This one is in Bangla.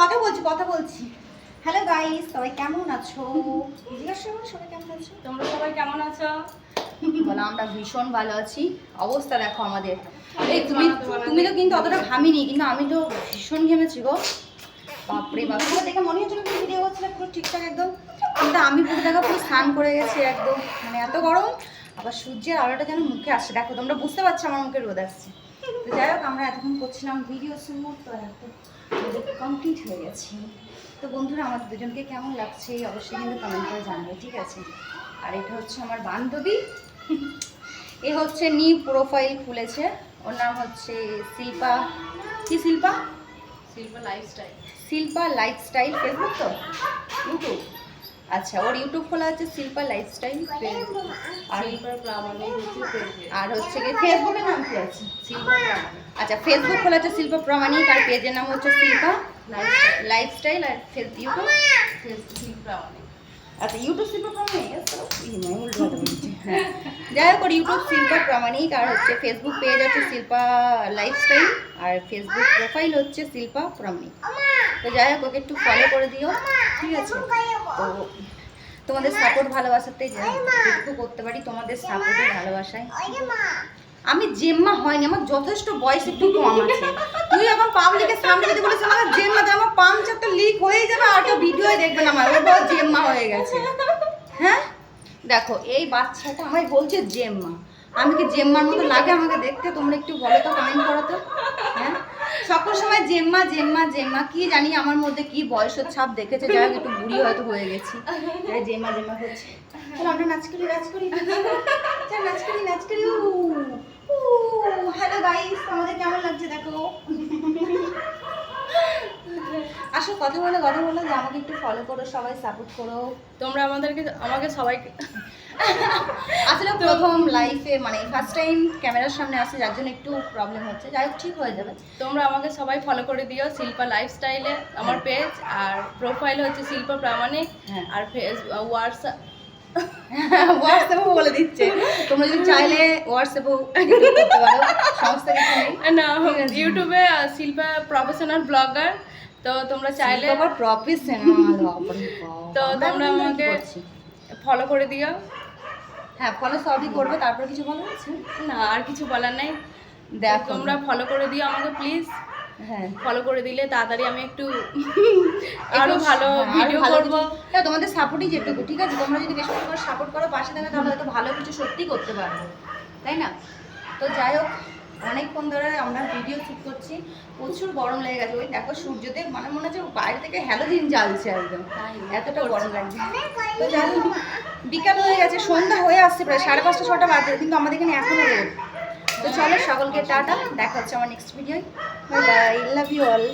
কথা বলছি কথা বলছি। হ্যালো গাইস সবাই কেমন আছো? জিজ্ঞাসা করো সবাই কেমন আছো? তোমরা সবাই কেমন আছো? বলো আমরা ভীষণ ভালো আছি। অবস্থা দেখো আমাদের। এই তুমি তুমি তো কিন্তু অতটা ঘামিনি কিন্তু আমি তো ভীষণ ঘেমেছি গো। বাপরে বাপ। দেখে মনে হচ্ছে তুমি ভিডিও করছিলে পুরো ঠিকঠাক একদম? কিন্তু আমি পুরো দেখা পুরো স্নান করে গেছি একদম। মানে এত গরম আবার সূর্যের আলোটা যেন মুখে আসছে। দেখো তোমরা বুঝতে পারছ আমার মুখে রোদ আসছে। তো যাই হোক আমরা এতক্ষণ করছিলাম ভিডিও শুনব তো কমপ্লিট হয়ে গেছে। তো বন্ধুরা আমাদের দুজনকে কেমন লাগছে অবশ্যই কিন্তু কমেন্ট করে জানাবে ঠিক আছে? আর এটা হচ্ছে আমার বান্ধবী। এ হচ্ছে নিউ প্রোফাইল খুলেছে। ওর নাম হচ্ছে শিল্পা। কি Shilpa? Shilpa lifestyle Shilpa lifestyle Facebook তো? ইউটিউব আচ্ছা ওর ইউটিউব খোলা আছে শিল্পা লাইফস্টাইল আর হচ্ছে আর হচ্ছে কি ফেসবুকের নাম কি আছে? আচ্ছা ফেসবুক খোলা আছে শিল্পা প্রামাণিক আর পেজের নাম হচ্ছে শিল্পা লাইফস্টাইল লাইফস্টাইল আর ফেস ইউটিউব। আচ্ছা ইউটিউব শিল্পা প্রামাণিক। হ্যাঁ যাই হোক ওর ইউটিউব শিল্পা প্রামাণিক আর হচ্ছে ফেসবুক পেজ আছে শিল্পা লাইফস্টাইল আর ফেসবুক প্রোফাইল হচ্ছে শিল্পা প্রামাণিক তো যাই হোক ওকে একটু ফলো করে দিও। ঠিক আছে? তো তোমাদের সাপোর্ট ভালোবাসাতে যেটুকু করতে পারি তোমাদের সাপোর্টের ভালোবাসায় আমি জেম্মা হয়নি আমার যথেষ্ট বয়স একটু কম আছে। তুই এখন পাবলিকের সামনে যদি বলিস আমার জেম্মা তো আমার পাঞ্চার তো লিক হয়ে যাবে আর কেউ ভিডিও দেখবে না আমার ওর জেম্মা হয়ে গেছে। হ্যাঁ? দেখো এই বাচ্চাটা আমায় বলছে জেম্মা। আমি কি জেম্মার মতো লাগে আমাকে দেখতে? তোমরা একটু বলো তো কমেন্ট করো তো হ্যাঁ? সকল সময় জেম্মা জেম্মা জেম্মা, কি জানি আমার মধ্যে কি বয়সের ছাপ দেখেছে, যাই হোক, একটু বুড়ি হয়তো হয়ে গেছি। জেম্মা জেম্মা হচ্ছে। চলো আমরা নাচ করি নাচ করি। চল, নাচ করি নাচ করি। হ্যালো গাইস আমাদের কেমন লাগছে দেখো? আসো কথা বলে কথা বলো যে আমাকে একটু ফলো করো সবাই সাপোর্ট করো। তোমরা আমাদেরকে আমাকে সবাইকে আসলে প্রথম লাইফে মানে ফার্স্ট টাইম ক্যামেরার সামনে আসে যার জন্য একটু প্রবলেম হচ্ছে। যাই হোক ঠিক হয়ে যাবে। তোমরা আমাকে সবাই ফলো করে দিও শিল্পা লাইফস্টাইলে আমার পেজ আর প্রোফাইল হচ্ছে শিল্পা প্রামাণিক হ্যাঁ। আর ফেস হোয়াটসঅ্যাপ হোয়াটসঅ্যাপেও বলে দিচ্ছে। তোমরা যদি চাইলে হোয়াটসঅ্যাপেও করতে পারো সমস্ত কিছু না ইউটিউবে শিল্পা প্রফেশনাল ব্লগার তো তোমরা চাইলে আবার প্রফেশনাল তো তোমরা আমাকে ফলো করে দিও। হ্যাঁ ফলো সবই করবে তারপর কিছু বলো আছে? না আর কিছু বলার নাই। দেখো। তোমরা ফলো করে দিও আমাকে প্লিজ হ্যাঁ। ফলো করে দিলে তাড়াতাড়ি আমি একটু আরও ভালো হ্যাঁ, ভিডিও করব। হ্যাঁ, তোমাদের সাপোর্টই যেটুকু ঠিক আছে? তোমরা যদি বেশি করে সাপোর্ট করো পাশে থাকো তাহলে হয়তো ভালো কিছু সত্যি করতে পারব। তাই না? তো যাই হোক। অনেকক্ষণ ধরে আমরা ভিডিও শ্যুট করছি। প্রচুর গরম লেগে গেছে। ওই দেখো সূর্যতে মানে মনে হচ্ছে বাইরে থেকে হ্যালোজিন জ্বালছে একদম। এতটা গরম লাগছে। তো যাই বিকাল হয়ে গেছে, সন্ধ্যা হয়ে আসছে প্রায় সাড়ে পাঁচটা, ছটা বাজে, কিন্তু আমাদের এখানে এখনও তো চলো সকলকে টাটা, দেখা হচ্ছে আমার next video bye love you all